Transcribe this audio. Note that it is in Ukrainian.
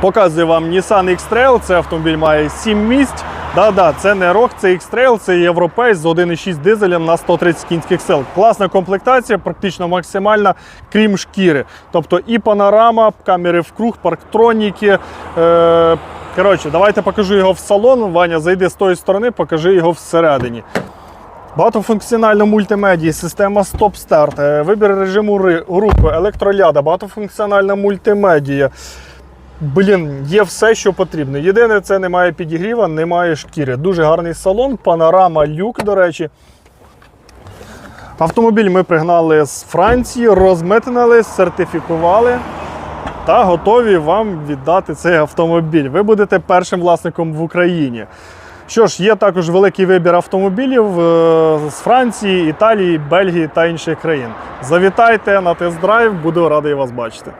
Показую вам Nissan X-Trail. Це автомобіль має 7 місць. Да-да, це не рок, це X-Trail, це європейсь з 1,6 дизелем на 130 кінських сил. Класна комплектація, практично максимальна, крім шкіри. Тобто і панорама, камери вкруг, парктроніки. Е- коротше, давайте покажу його в салон. Ваня, зайди з тої сторони, покажи його всередині. Багатофункціональна мультимедія, система стоп-старт, е, вибір режиму руху, електроляда, багатофункціональна мультимедія. Блін, є все, що потрібно. Єдине, це немає підігріва, немає шкіри. Дуже гарний салон, панорама, люк, до речі. Автомобіль ми пригнали з Франції, розмитнили, сертифікували та готові вам віддати цей автомобіль. Ви будете першим власником в Україні. Що ж, є також великий вибір автомобілів е, з Франції, Італії, Бельгії та інших країн. Завітайте на тест-драйв, буду радий вас бачити.